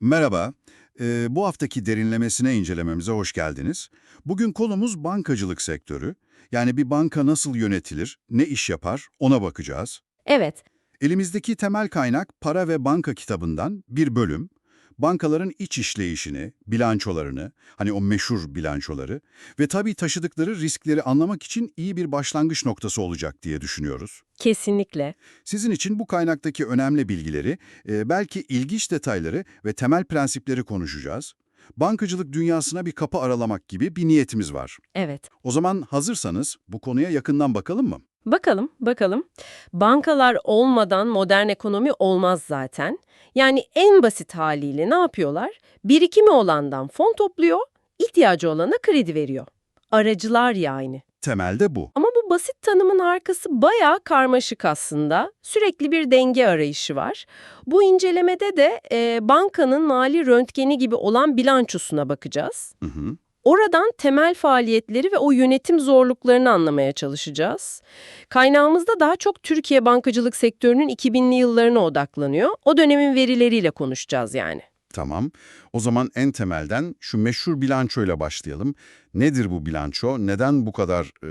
Merhaba. Ee, bu haftaki derinlemesine incelememize hoş geldiniz. Bugün konumuz bankacılık sektörü. Yani bir banka nasıl yönetilir, ne iş yapar ona bakacağız. Evet, Elimizdeki temel kaynak para ve banka kitabından bir bölüm. Bankaların iç işleyişini, bilançolarını, hani o meşhur bilançoları ve tabii taşıdıkları riskleri anlamak için iyi bir başlangıç noktası olacak diye düşünüyoruz. kesinlikle. Sizin için bu kaynaktaki önemli bilgileri, e, belki ilginç detayları ve temel prensipleri konuşacağız. Bankacılık dünyasına bir kapı aralamak gibi bir niyetimiz var. Evet. O zaman hazırsanız bu konuya yakından bakalım mı? Bakalım, bakalım. Bankalar olmadan modern ekonomi olmaz zaten. Yani en basit haliyle ne yapıyorlar? Birikimi olandan fon topluyor, ihtiyacı olana kredi veriyor. Aracılar yani. Temelde bu. Ama bu basit tanımın arkası bayağı karmaşık aslında. Sürekli bir denge arayışı var. Bu incelemede de e, bankanın mali röntgeni gibi olan bilançosuna bakacağız. Hı hı. Oradan temel faaliyetleri ve o yönetim zorluklarını anlamaya çalışacağız. Kaynağımızda daha çok Türkiye bankacılık sektörünün 2000'li yıllarına odaklanıyor. O dönemin verileriyle konuşacağız yani. Tamam. O zaman en temelden şu meşhur bilançoyla başlayalım. Nedir bu bilanço? Neden bu kadar e,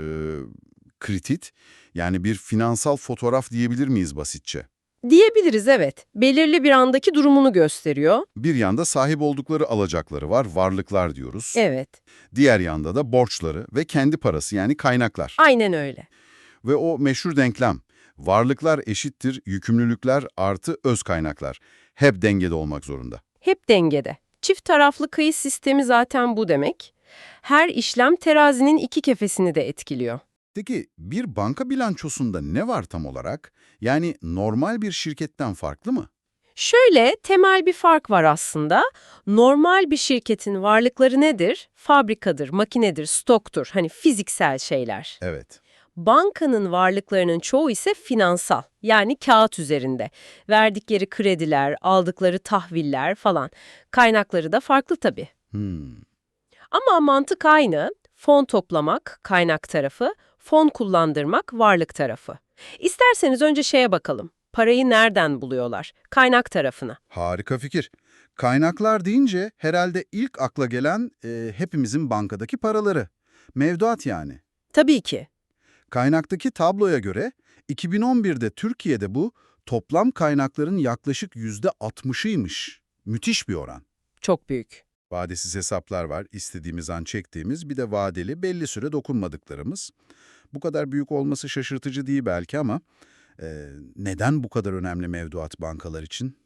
kritik? Yani bir finansal fotoğraf diyebilir miyiz basitçe? Diyebiliriz evet. Belirli bir andaki durumunu gösteriyor. Bir yanda sahip oldukları alacakları var, varlıklar diyoruz. Evet, Diğer yanda da borçları ve kendi parası yani kaynaklar. aynen öyle. Ve o meşhur denklem, varlıklar eşittir yükümlülükler artı öz kaynaklar. Hep dengede olmak zorunda. Hep dengede. Çift taraflı kayıt sistemi zaten bu demek. Her işlem terazinin iki kefesini de etkiliyor. Peki bir banka bilançosunda ne var tam olarak? Yani normal bir şirketten farklı mı? Şöyle temel bir fark var aslında. Normal bir şirketin varlıkları nedir? Fabrikadır, makinedir, stoktur. Hani fiziksel şeyler. Evet. Bankanın varlıklarının çoğu ise finansal. Yani kağıt üzerinde. Verdikleri krediler, aldıkları tahviller falan. Kaynakları da farklı tabii. Hmm. Ama mantık aynı. Fon toplamak, kaynak tarafı, fon kullandırmak, varlık tarafı. İsterseniz önce şeye bakalım. Parayı nereden buluyorlar? Kaynak tarafına. Harika fikir. Kaynaklar deyince herhalde ilk akla gelen e, hepimizin bankadaki paraları. Mevduat yani. Tabii ki. Kaynaktaki tabloya göre 2011'de Türkiye'de bu toplam kaynakların yaklaşık %60'ıymış. Müthiş bir oran. Çok büyük. Vadesiz hesaplar var, istediğimiz an çektiğimiz, bir de vadeli belli süre dokunmadıklarımız. Bu kadar büyük olması şaşırtıcı değil belki ama e, neden bu kadar önemli mevduat bankalar için?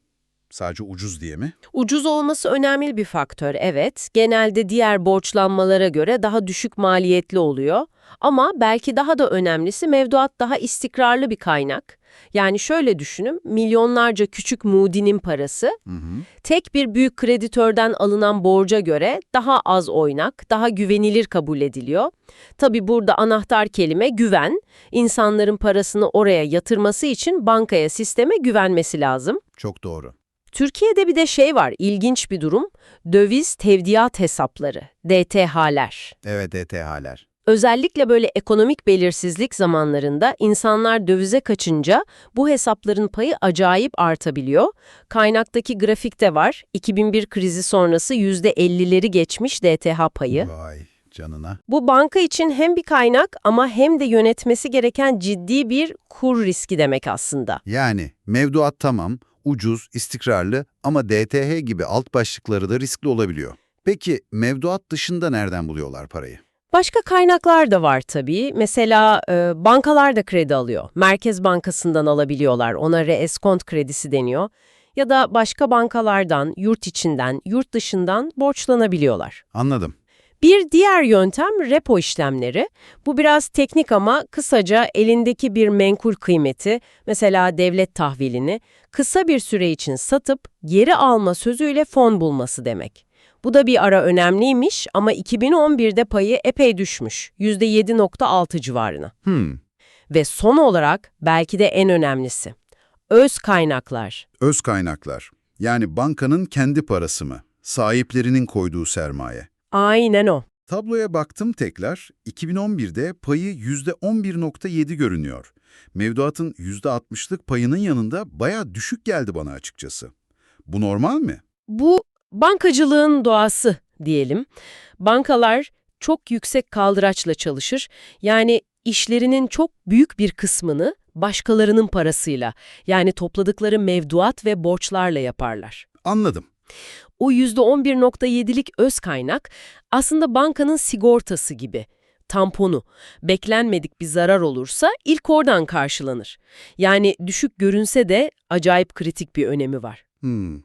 Sadece ucuz diye mi? Ucuz olması önemli bir faktör, evet. Genelde diğer borçlanmalara göre daha düşük maliyetli oluyor. Ama belki daha da önemlisi mevduat daha istikrarlı bir kaynak. Yani şöyle düşünün, milyonlarca küçük mudinin parası Hı hı. tek bir büyük kreditörden alınan borca göre daha az oynak, daha güvenilir kabul ediliyor. Tabi burada anahtar kelime güven. İnsanların parasını oraya yatırması için bankaya, sisteme güvenmesi lazım. Çok doğru. Türkiye'de bir de şey var, ilginç bir durum. Döviz tevdiat hesapları, DTH'ler. Evet, ETH'ler. Özellikle böyle ekonomik belirsizlik zamanlarında insanlar dövize kaçınca bu hesapların payı acayip artabiliyor. Kaynaktaki grafikte var. 2001 krizi sonrası %50'leri geçmiş DTH payı. Vay canına. Bu banka için hem bir kaynak ama hem de yönetmesi gereken ciddi bir kur riski demek aslında. Yani mevduat tamam, ucuz, istikrarlı ama DTH gibi alt başlıkları da riskli olabiliyor. Peki mevduat dışında nereden buluyorlar parayı? Başka kaynaklar da var tabii. Mesela e, bankalar da kredi alıyor. Merkez Bankası'ndan alabiliyorlar. Ona reeskont kredisi deniyor. Ya da başka bankalardan, yurt içinden, yurt dışından borçlanabiliyorlar. Anladım. Bir diğer yöntem repo işlemleri. Bu biraz teknik ama kısaca elindeki bir menkul kıymeti, mesela devlet tahvilini, kısa bir süre için satıp geri alma sözüyle fon bulması demek. Bu da bir ara önemliymiş ama 2011'de payı epey düşmüş, %7.6 civarına. Hmm. Ve son olarak belki de en önemlisi, öz kaynaklar. Öz kaynaklar. Yani bankanın kendi parası mı? Sahiplerinin koyduğu sermaye. Aynen o. Tabloya baktım tekrar. 2011'de payı %11.7 görünüyor. Mevduatın %60'lık payının yanında baya düşük geldi bana açıkçası. Bu normal mi? Bu Bankacılığın doğası diyelim. Bankalar çok yüksek kaldıraçla çalışır. Yani işlerinin çok büyük bir kısmını başkalarının parasıyla, yani topladıkları mevduat ve borçlarla yaparlar. Anladım. O %11.7'lik öz kaynak aslında bankanın sigortası gibi, tamponu. Beklenmedik bir zarar olursa ilk oradan karşılanır. Yani düşük görünse de acayip kritik bir önemi var. Hmm.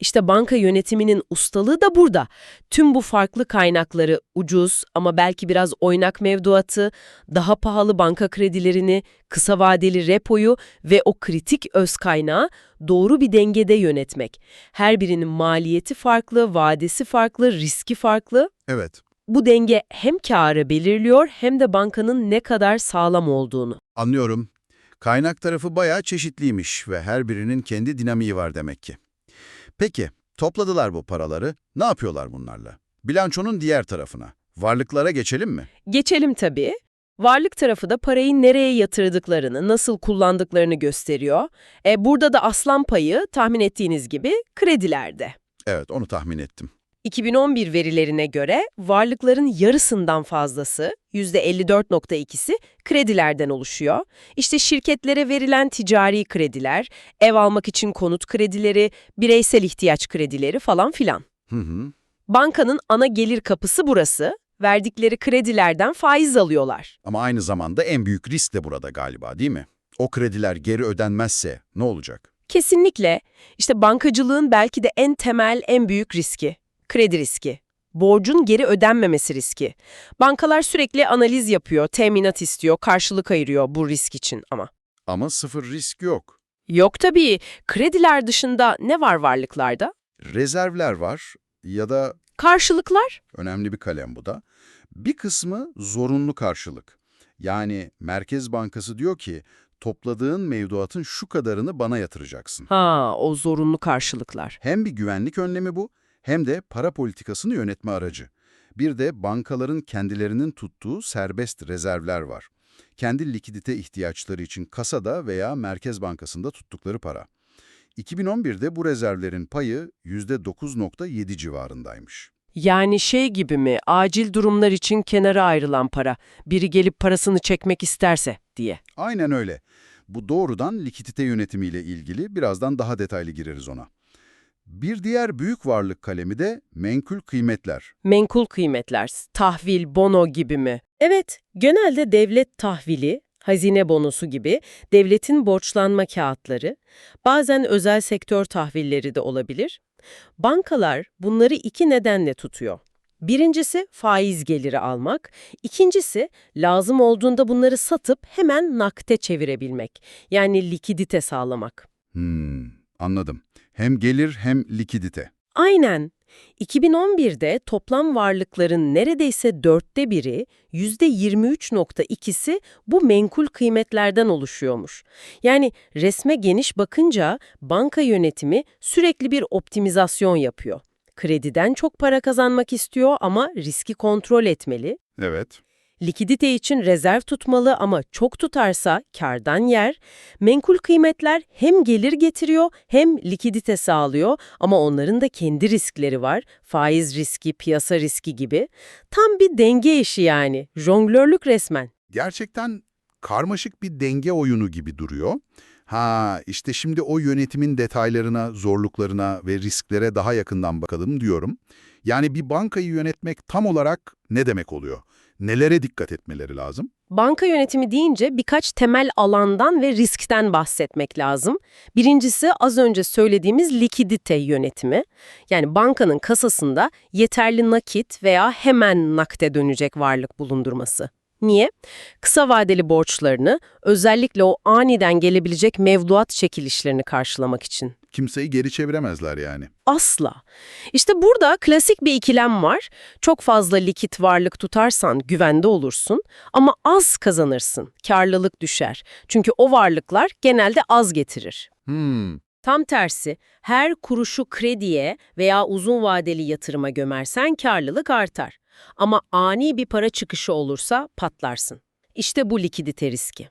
İşte banka yönetiminin ustalığı da burada. Tüm bu farklı kaynakları ucuz ama belki biraz oynak mevduatı, daha pahalı banka kredilerini, kısa vadeli repoyu ve o kritik öz kaynağı doğru bir dengede yönetmek. Her birinin maliyeti farklı, vadesi farklı, riski farklı. Evet. Bu denge hem karı belirliyor hem de bankanın ne kadar sağlam olduğunu. Anlıyorum. Kaynak tarafı bayağı çeşitliymiş ve her birinin kendi dinamiği var demek ki. Peki, topladılar bu paraları. Ne yapıyorlar bunlarla? Bilançonun diğer tarafına. Varlıklara geçelim mi? Geçelim tabii. Varlık tarafı da parayı nereye yatırdıklarını, nasıl kullandıklarını gösteriyor. E, burada da aslan payı tahmin ettiğiniz gibi kredilerde. Evet, onu tahmin ettim. 2011 verilerine göre varlıkların yarısından fazlası, %54.2'si kredilerden oluşuyor. İşte şirketlere verilen ticari krediler, ev almak için konut kredileri, bireysel ihtiyaç kredileri falan filan. Hı hı. Bankanın ana gelir kapısı burası. Verdikleri kredilerden faiz alıyorlar. Ama aynı zamanda en büyük risk de burada galiba değil mi? O krediler geri ödenmezse ne olacak? Kesinlikle. İşte bankacılığın belki de en temel, en büyük riski. Kredi riski. Borcun geri ödenmemesi riski. Bankalar sürekli analiz yapıyor, teminat istiyor, karşılık ayırıyor bu risk için ama. Ama sıfır risk yok. Yok tabii. Krediler dışında ne var varlıklarda? Rezervler var ya da Karşılıklar. önemli bir kalem bu da. Bir kısmı zorunlu karşılık. Yani Merkez Bankası diyor ki topladığın mevduatın şu kadarını bana yatıracaksın. Ha, o zorunlu karşılıklar. Hem bir güvenlik önlemi bu hem de para politikasını yönetme aracı. Bir de bankaların kendilerinin tuttuğu serbest rezervler var. Kendi likidite ihtiyaçları için kasada veya Merkez Bankası'nda tuttukları para. 2011'de bu rezervlerin payı %9.7 civarındaymış. Yani şey gibi mi, acil durumlar için kenara ayrılan para, biri gelip parasını çekmek isterse diye. Aynen öyle. Bu doğrudan likidite yönetimiyle ilgili birazdan daha detaylı gireriz ona. Bir diğer büyük varlık kalemi de menkul kıymetler. Menkul kıymetler, tahvil, bono gibi mi? Evet, genelde devlet tahvili, hazine bonosu gibi devletin borçlanma kağıtları, bazen özel sektör tahvilleri de olabilir. Bankalar bunları iki nedenle tutuyor. Birincisi faiz geliri almak, ikincisi lazım olduğunda bunları satıp hemen nakte çevirebilmek, yani likidite sağlamak. Hmm, anladım. Hem gelir hem likidite. Aynen. 2011'de toplam varlıkların neredeyse dörtte biri, %23.2'si bu menkul kıymetlerden oluşuyormuş. Yani resme geniş bakınca banka yönetimi sürekli bir optimizasyon yapıyor. Krediden çok para kazanmak istiyor ama riski kontrol etmeli. Evet. Likidite için rezerv tutmalı ama çok tutarsa kardan yer. Menkul kıymetler hem gelir getiriyor hem likidite sağlıyor ama onların da kendi riskleri var. Faiz riski, piyasa riski gibi. Tam bir denge işi yani. Jonglörlük resmen. Gerçekten karmaşık bir denge oyunu gibi duruyor. Ha işte şimdi o yönetimin detaylarına, zorluklarına ve risklere daha yakından bakalım diyorum. Yani bir bankayı yönetmek tam olarak ne demek oluyor? Nelere dikkat etmeleri lazım? Banka yönetimi deyince birkaç temel alandan ve riskten bahsetmek lazım. Birincisi az önce söylediğimiz likidite yönetimi. Yani bankanın kasasında yeterli nakit veya hemen nakde dönecek varlık bulundurması. Niye? Kısa vadeli borçlarını, özellikle o aniden gelebilecek mevduat çekilişlerini karşılamak için. Kimseyi geri çeviremezler yani. Asla. İşte burada klasik bir ikilem var. Çok fazla likit varlık tutarsan güvende olursun ama az kazanırsın, karlılık düşer. Çünkü o varlıklar genelde az getirir. Hmm, Tam tersi, her kuruşu krediye veya uzun vadeli yatırıma gömersen karlılık artar. Ama ani bir para çıkışı olursa patlarsın. İşte bu likidite riski.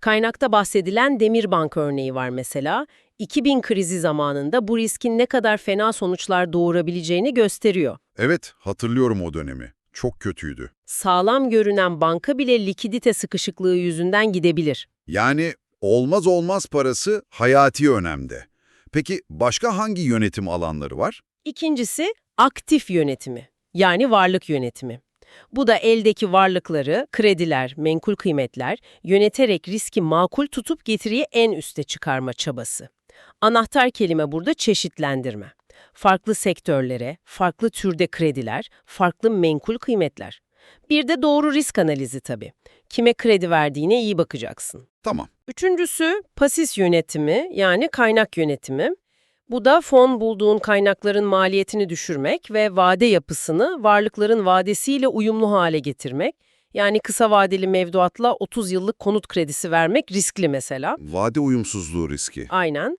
Kaynakta bahsedilen Demirbank örneği var mesela. 2000 krizi zamanında bu riskin ne kadar fena sonuçlar doğurabileceğini gösteriyor. Evet, hatırlıyorum o dönemi. Çok kötüydü. Sağlam görünen banka bile likidite sıkışıklığı yüzünden gidebilir. Yani olmaz olmaz parası hayati önemde. Peki başka hangi yönetim alanları var? İkincisi aktif yönetimi, yani varlık yönetimi. Bu da eldeki varlıkları, krediler, menkul kıymetler yöneterek riski makul tutup getiriyi en üste çıkarma çabası. Anahtar kelime burada çeşitlendirme. Farklı sektörlere, farklı türde krediler, farklı menkul kıymetler. Bir de doğru risk analizi tabii. Kime kredi verdiğine iyi bakacaksın. Tamam. Üçüncüsü pasis yönetimi yani kaynak yönetimi. Bu da fon bulduğun kaynakların maliyetini düşürmek ve vade yapısını varlıkların vadesiyle uyumlu hale getirmek. Yani kısa vadeli mevduatla 30 yıllık konut kredisi vermek riskli mesela. Vade uyumsuzluğu riski. Aynen.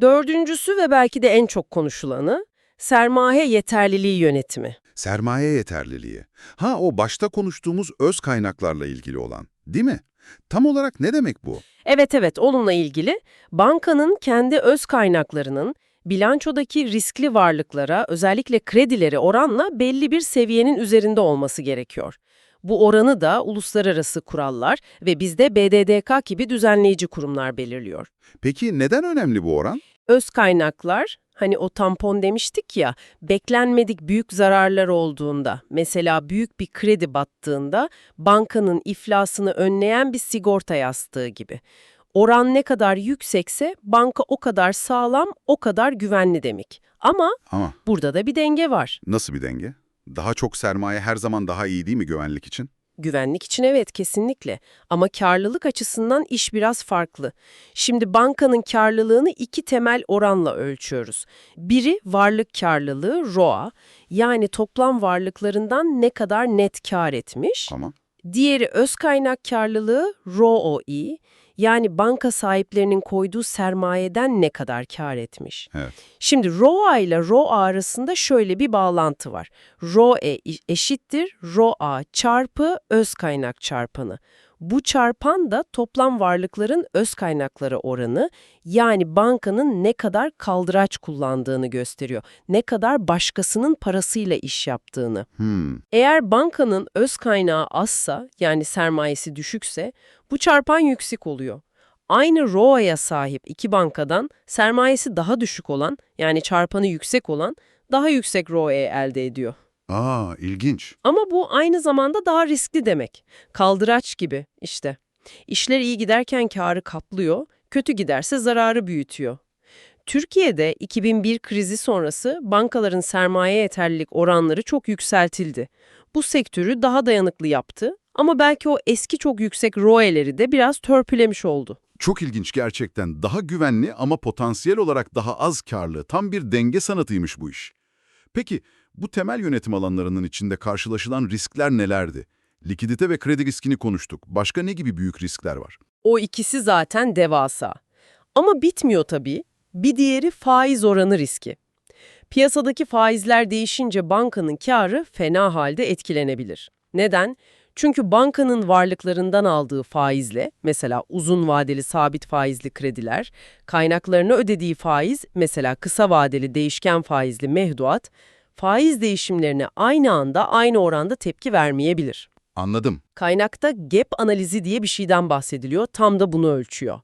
Dördüncüsü ve belki de en çok konuşulanı sermaye yeterliliği yönetimi. Sermaye yeterliliği. Ha o başta konuştuğumuz öz kaynaklarla ilgili olan, değil mi? Tam olarak ne demek bu? Evet evet onunla ilgili bankanın kendi öz kaynaklarının bilançodaki riskli varlıklara özellikle kredileri oranla belli bir seviyenin üzerinde olması gerekiyor. Bu oranı da uluslararası kurallar ve bizde BDDK gibi düzenleyici kurumlar belirliyor. Peki neden önemli bu oran? Öz kaynaklar, hani o tampon demiştik ya, beklenmedik büyük zararlar olduğunda, mesela büyük bir kredi battığında bankanın iflasını önleyen bir sigorta yastığı gibi. Oran ne kadar yüksekse banka o kadar sağlam, o kadar güvenli demek. Ama Ama burada da bir denge var. nasıl bir denge? Daha çok sermaye her zaman daha iyi değil mi güvenlik için? Güvenlik için evet kesinlikle ama karlılık açısından iş biraz farklı. Şimdi bankanın karlılığını iki temel oranla ölçüyoruz. Biri varlık karlılığı ROA yani toplam varlıklarından ne kadar net kar etmiş. Tamam. Diğeri öz kaynak karlılığı ROI yani banka sahiplerinin koyduğu sermayeden ne kadar kar etmiş. Evet. Şimdi ROA ile ROA arasında şöyle bir bağlantı var. ROE eşittir ROA çarpı öz kaynak çarpanı. Bu çarpan da toplam varlıkların öz kaynakları oranı yani bankanın ne kadar kaldıraç kullandığını gösteriyor. Ne kadar başkasının parasıyla iş yaptığını. Hmm. Eğer bankanın öz kaynağı azsa yani sermayesi düşükse bu çarpan yüksek oluyor. Aynı ROA'ya sahip iki bankadan sermayesi daha düşük olan yani çarpanı yüksek olan daha yüksek ROE elde ediyor. Aa ilginç. Ama bu aynı zamanda daha riskli demek. Kaldıraç gibi işte. İşler iyi giderken karı kaplıyor, kötü giderse zararı büyütüyor. Türkiye'de 2001 krizi sonrası bankaların sermaye yeterlilik oranları çok yükseltildi. Bu sektörü daha dayanıklı yaptı ama belki o eski çok yüksek ROE'leri de biraz törpülemiş oldu. Çok ilginç gerçekten. Daha güvenli ama potansiyel olarak daha az karlı. Tam bir denge sanatıymış bu iş. Peki bu temel yönetim alanlarının içinde karşılaşılan riskler nelerdi? Likidite ve kredi riskini konuştuk. Başka ne gibi büyük riskler var? O ikisi zaten devasa. Ama bitmiyor tabii. Bir diğeri faiz oranı riski. Piyasadaki faizler değişince bankanın karı fena halde etkilenebilir. Neden? Çünkü bankanın varlıklarından aldığı faizle, mesela uzun vadeli sabit faizli krediler, kaynaklarını ödediği faiz, mesela kısa vadeli değişken faizli mevduat, faiz değişimlerine aynı anda aynı oranda tepki vermeyebilir. Anladım. Kaynakta gap analizi diye bir şeyden bahsediliyor, tam da bunu ölçüyor.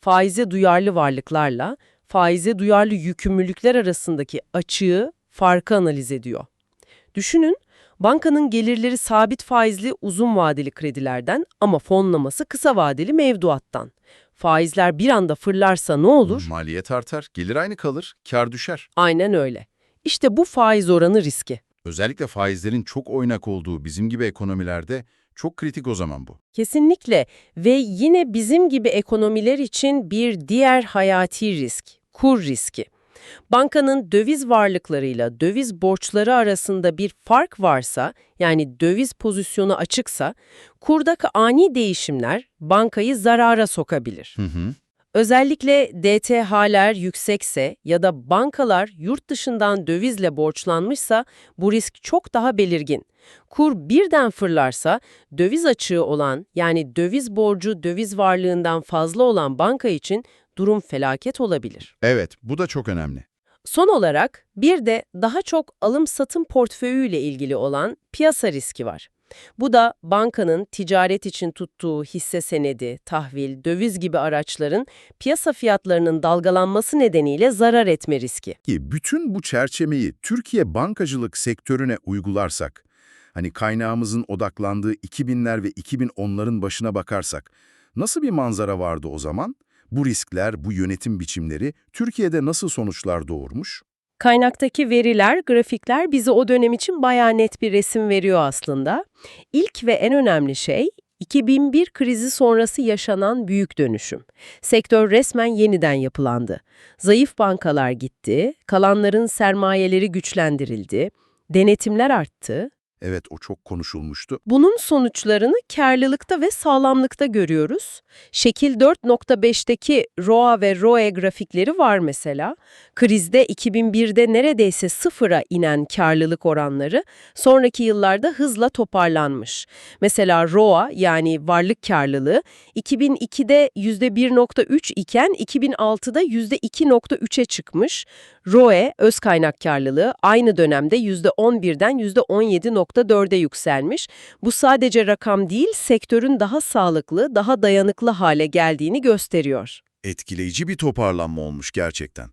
Faize duyarlı varlıklarla faize duyarlı yükümlülükler arasındaki açığı, farkı analiz ediyor. Düşünün, bankanın gelirleri sabit faizli uzun vadeli kredilerden ama fonlaması kısa vadeli mevduattan. Faizler bir anda fırlarsa ne olur? Maliyet artar, gelir aynı kalır, kar düşer. Aynen öyle. İşte bu faiz oranı riski. Özellikle faizlerin çok oynak olduğu bizim gibi ekonomilerde çok kritik o zaman bu. Kesinlikle ve yine bizim gibi ekonomiler için bir diğer hayati risk, kur riski. Bankanın döviz varlıklarıyla döviz borçları arasında bir fark varsa, yani döviz pozisyonu açıksa, kurdaki ani değişimler bankayı zarara sokabilir. Hı hı. Özellikle DTH'ler yüksekse ya da bankalar yurt dışından dövizle borçlanmışsa bu risk çok daha belirgin. Kur birden fırlarsa döviz açığı olan yani döviz borcu döviz varlığından fazla olan banka için durum felaket olabilir. Evet, bu da çok önemli. Son olarak bir de daha çok alım-satım portföyüyle ilgili olan piyasa riski var. Bu da bankanın ticaret için tuttuğu hisse senedi, tahvil, döviz gibi araçların piyasa fiyatlarının dalgalanması nedeniyle zarar etme riski. Ki bütün bu çerçeveyi Türkiye bankacılık sektörüne uygularsak, hani kaynağımızın odaklandığı 2000'ler ve 2010'ların başına bakarsak, nasıl bir manzara vardı o zaman? Bu riskler, bu yönetim biçimleri Türkiye'de nasıl sonuçlar doğurmuş? Kaynaktaki veriler, grafikler bize o dönem için bayağı net bir resim veriyor aslında. İlk ve en önemli şey 2001 krizi sonrası yaşanan büyük dönüşüm. Sektör resmen yeniden yapılandı. Zayıf bankalar gitti, kalanların sermayeleri güçlendirildi, denetimler arttı. Evet, o çok konuşulmuştu. Bunun sonuçlarını karlılıkta ve sağlamlıkta görüyoruz. Şekil 4.5'teki ROA ve ROE grafikleri var mesela. Krizde 2001'de neredeyse sıfıra inen karlılık oranları sonraki yıllarda hızla toparlanmış. Mesela ROA yani varlık karlılığı 2002'de %1.3 iken 2006'da %2.3'e çıkmış. ROE, öz kaynak karlılığı aynı dönemde %11'den %17.4'e yükselmiş. Bu sadece rakam değil, sektörün daha sağlıklı, daha dayanıklı hale geldiğini gösteriyor. Etkileyici bir toparlanma olmuş gerçekten.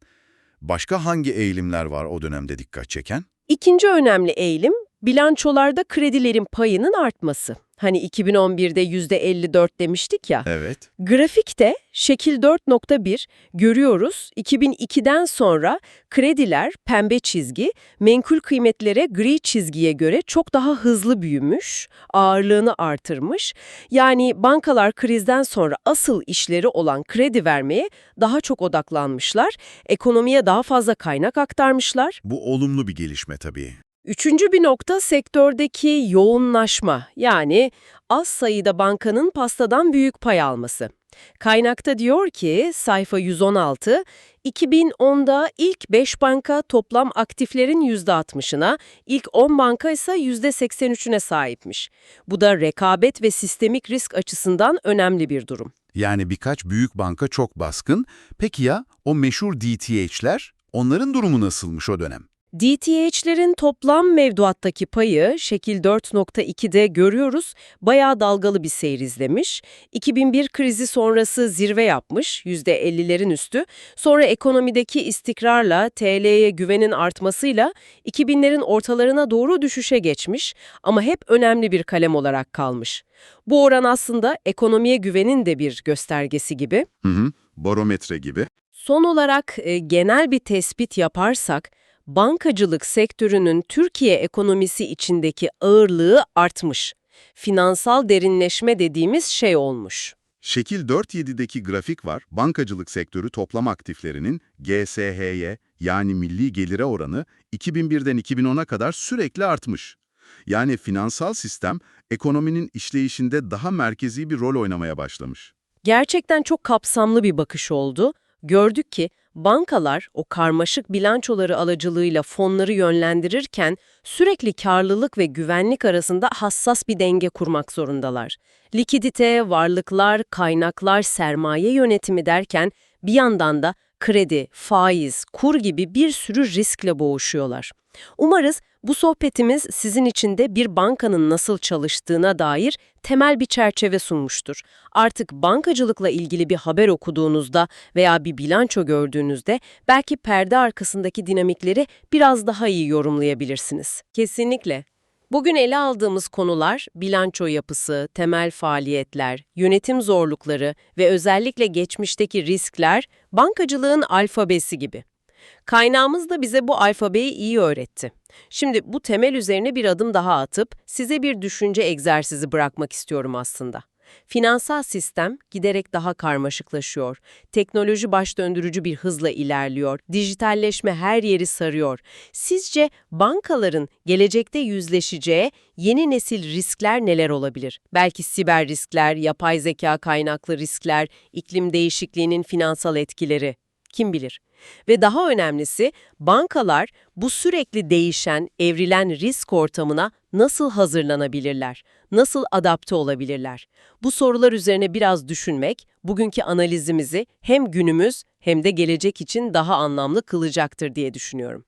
Başka hangi eğilimler var o dönemde dikkat çeken? İkinci önemli eğilim, bilançolarda kredilerin payının artması. Hani 2011'de %54 demiştik ya. Evet. Grafikte şekil 4.1 görüyoruz 2002'den sonra krediler pembe çizgi menkul kıymetlere gri çizgiye göre çok daha hızlı büyümüş, ağırlığını artırmış. Yani bankalar krizden sonra asıl işleri olan kredi vermeye daha çok odaklanmışlar, ekonomiye daha fazla kaynak aktarmışlar. Bu olumlu bir gelişme tabii. Üçüncü bir nokta sektördeki yoğunlaşma yani az sayıda bankanın pastadan büyük pay alması. Kaynakta diyor ki sayfa 116, 2010'da ilk 5 banka toplam aktiflerin %60'ına, ilk 10 banka ise %83'üne sahipmiş. Bu da rekabet ve sistemik risk açısından önemli bir durum. Yani birkaç büyük banka çok baskın. Peki ya o meşhur DTH'ler? Onların durumu nasılmış o dönem? DTH'lerin toplam mevduattaki payı şekil 4.2'de görüyoruz, bayağı dalgalı bir seyir izlemiş. 2001 krizi sonrası zirve yapmış, %50'lerin üstü. Sonra ekonomideki istikrarla, TL'ye güvenin artmasıyla 2000'lerin ortalarına doğru düşüşe geçmiş ama hep önemli bir kalem olarak kalmış. Bu oran aslında ekonomiye güvenin de bir göstergesi gibi. Hı hı, barometre gibi. Son olarak e, genel bir tespit yaparsak, bankacılık sektörünün Türkiye ekonomisi içindeki ağırlığı artmış. Finansal derinleşme dediğimiz şey olmuş. Şekil 4.7'deki grafik var. Bankacılık sektörü toplam aktiflerinin GSH'ye yani milli gelire oranı 2001'den 2010'a kadar sürekli artmış. Yani finansal sistem ekonominin işleyişinde daha merkezi bir rol oynamaya başlamış. Gerçekten çok kapsamlı bir bakış oldu. Gördük ki bankalar o karmaşık bilançoları alacılığıyla fonları yönlendirirken sürekli karlılık ve güvenlik arasında hassas bir denge kurmak zorundalar. Likidite, varlıklar, kaynaklar, sermaye yönetimi derken bir yandan da kredi, faiz, kur gibi bir sürü riskle boğuşuyorlar. Umarız bu sohbetimiz sizin için de bir bankanın nasıl çalıştığına dair temel bir çerçeve sunmuştur. Artık bankacılıkla ilgili bir haber okuduğunuzda veya bir bilanço gördüğünüzde belki perde arkasındaki dinamikleri biraz daha iyi yorumlayabilirsiniz. Kesinlikle. Bugün ele aldığımız konular bilanço yapısı, temel faaliyetler, yönetim zorlukları ve özellikle geçmişteki riskler bankacılığın alfabesi gibi. Kaynağımız da bize bu alfabeyi iyi öğretti. Şimdi bu temel üzerine bir adım daha atıp size bir düşünce egzersizi bırakmak istiyorum aslında. Finansal sistem giderek daha karmaşıklaşıyor. Teknoloji baş döndürücü bir hızla ilerliyor. Dijitalleşme her yeri sarıyor. Sizce bankaların gelecekte yüzleşeceği yeni nesil riskler neler olabilir? Belki siber riskler, yapay zeka kaynaklı riskler, iklim değişikliğinin finansal etkileri. Kim bilir? Ve daha önemlisi bankalar bu sürekli değişen, evrilen risk ortamına nasıl hazırlanabilirler, nasıl adapte olabilirler? Bu sorular üzerine biraz düşünmek, bugünkü analizimizi hem günümüz hem de gelecek için daha anlamlı kılacaktır diye düşünüyorum.